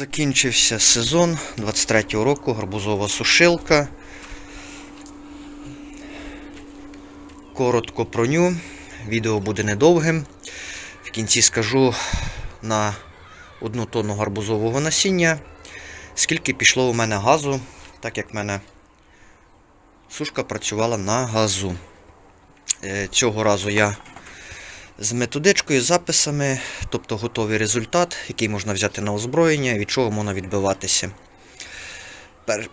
Закінчився сезон 23-го року, гарбузова сушилка. Коротко про ню. Відео буде недовгим. В кінці скажу на одну тонну гарбузового насіння, скільки пішло у мене газу, так як в мене сушка працювала на газу. Е, Цього разу я з методичкою, записами, тобто готовий результат, який можна взяти на озброєння, від чого можна відбиватися.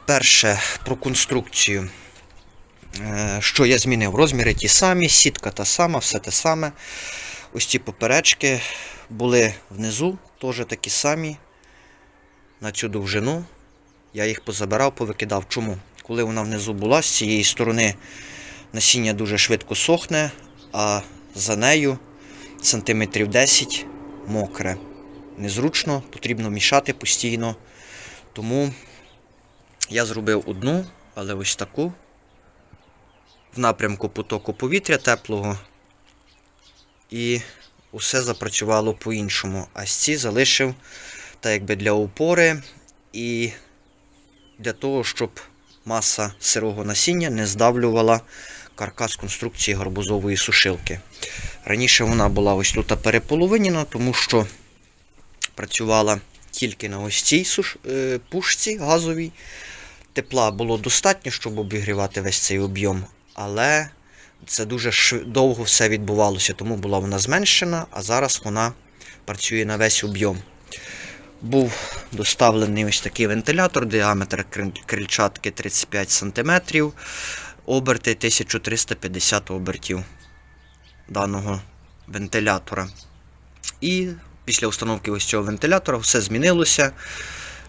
Перше про конструкцію. Е, Що я змінив? Розміри ті самі, сітка та сама, все те саме. Ось ці поперечки були внизу, теж такі самі. На цю довжину. Я їх позабирав, повикидав. Чому? Коли вона внизу була, з цієї сторони насіння дуже швидко сохне, а за нею сантиметрів 10 мокре. Незручно, потрібно мішати постійно. Тому я зробив одну, але ось таку. В напрямку потоку повітря теплого. І усе запрацювало по-іншому. А ці залишив так якби для опори і для того, щоб маса сирого насіння не здавлювала каркас конструкції гарбузової сушилки. Раніше вона була ось тут переполовинена, тому що працювала тільки на ось цій е, пушці газовій. Тепла було достатньо, щоб обігрівати весь цей об'єм, але це дуже шв- довго все відбувалося, тому була вона зменшена, а зараз вона працює на весь об'єм. Був доставлений ось такий вентилятор, діаметр крильчатки 35 см, оберти 1350 обертів даного вентилятора. І після установки ось цього вентилятора все змінилося.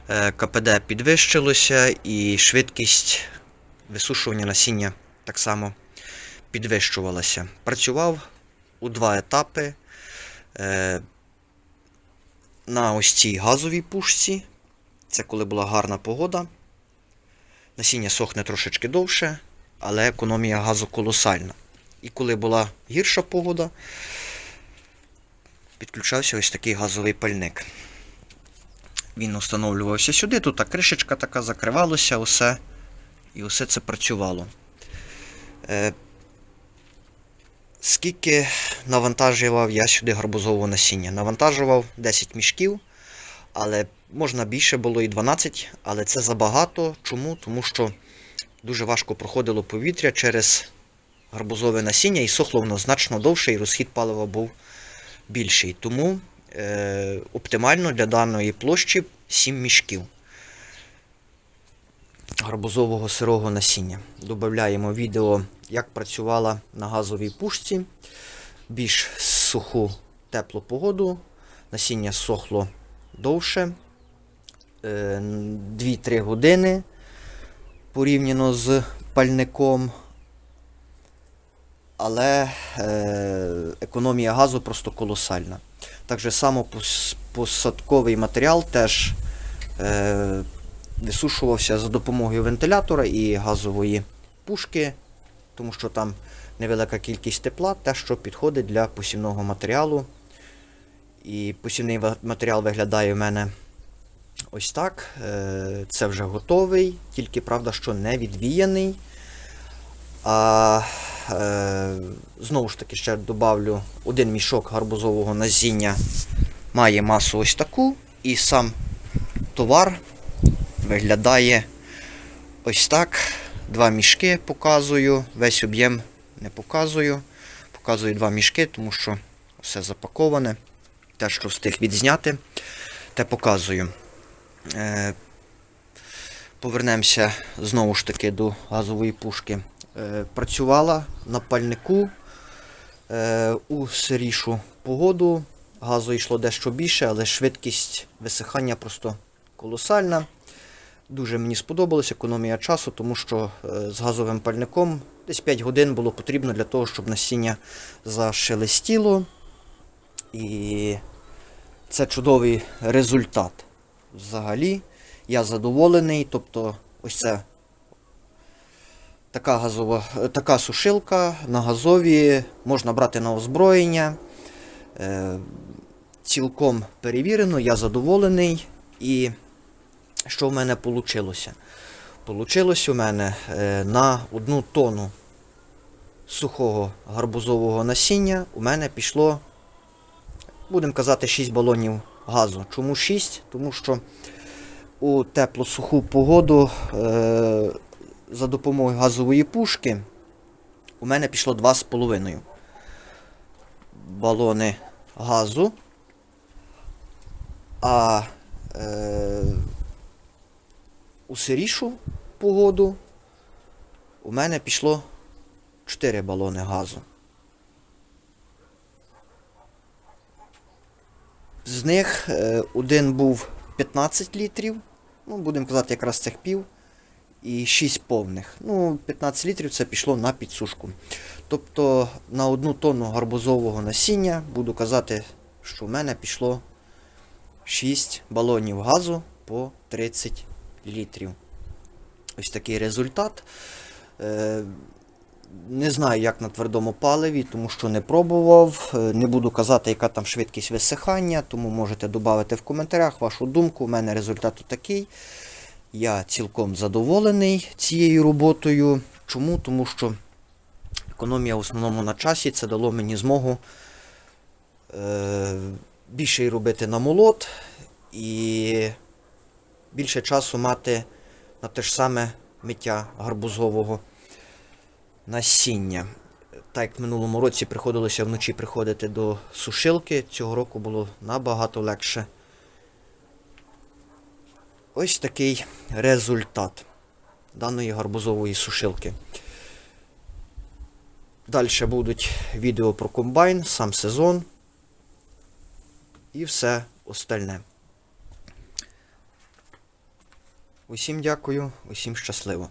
Е, КПД підвищилося і швидкість висушування насіння так само підвищувалася. Працював у два етапи. Е, На ось цій газовій пушці. Це коли була гарна погода. Насіння сохне трошечки довше, але економія газу колосальна. І коли була гірша погода, підключався ось такий газовий пальник. Він встановлювався сюди, тут та кришечка така закривалося, усе, і усе це працювало. Е, скільки навантажував я сюди гарбузового насіння? Навантажував 10 мішків, але можна більше було і 12, але це забагато. Чому? Тому що дуже важко проходило повітря через гарбузове насіння і сохло воно значно довше, і розхід палива був більший. Тому е, оптимально для даної площі 7 мішків гарбузового сирого насіння. Додаємо відео, як працювала на газовій пушці. Більш суху теплу погоду. Насіння сохло довше. Е, 2-3 години порівняно з пальником. Але е, економія газу просто колосальна. Так же само посадковий матеріал теж е, висушувався за допомогою вентилятора і газової пушки, тому що там невелика кількість тепла, те, що підходить для посівного матеріалу. І посівний матеріал виглядає в мене ось так. Е, Це вже готовий, тільки правда, що не відвіяний. А е, знову ж таки ще добавлю один мішок гарбузового насіння має масу ось таку, і сам товар виглядає ось так. Два мішки показую, весь об'єм не показую. Показую два мішки, тому що все запаковане. Те, що встиг відзняти, те показую. Е, Повернемося знову ж таки до газової пушки. Е, Працювала на пальнику е, у сирішу погоду. Газу йшло дещо більше, але швидкість висихання просто колосальна. Дуже мені сподобалась економія часу, тому що з газовим пальником десь 5 годин було потрібно для того, щоб насіння зашелестіло. І це чудовий результат. Взагалі, я задоволений. Тобто, ось це така газова, така сушилка на газові, можна брати на озброєння. Е, цілком перевірено, я задоволений. І Що в мене вийшло? Получилось у мене е, на одну тонну сухого гарбузового насіння у мене пішло, будемо казати, 6 балонів газу. Чому 6? Тому що у тепло-суху погоду е, за допомогою газової пушки у мене пішло 2,5 балони газу. А е, у сирішу погоду у мене пішло 4 балони газу. З них е, один був 15 літрів, ну, будемо казати, якраз цих пів, і 6 повних. Ну, 15 літрів це пішло на підсушку. Тобто на одну тонну гарбузового насіння буду казати, що в мене пішло 6 балонів газу по 30 літрів. Ось такий результат. Не знаю, як на твердому паливі, тому що не пробував. Е, Не буду казати, яка там швидкість висихання, тому можете додати в коментарях вашу думку. У мене результат такий. Я цілком задоволений цією роботою. Чому? Тому що економія в основному на часі це дало мені змогу е, більше робити на молот і більше часу мати на те ж саме миття гарбузового насіння. Так як в минулому році приходилося вночі приходити до сушилки, цього року було набагато легше. Ось такий результат даної гарбузової сушилки. Далі будуть відео про комбайн, сам сезон і все остальне. Усім дякую, усім щасливо.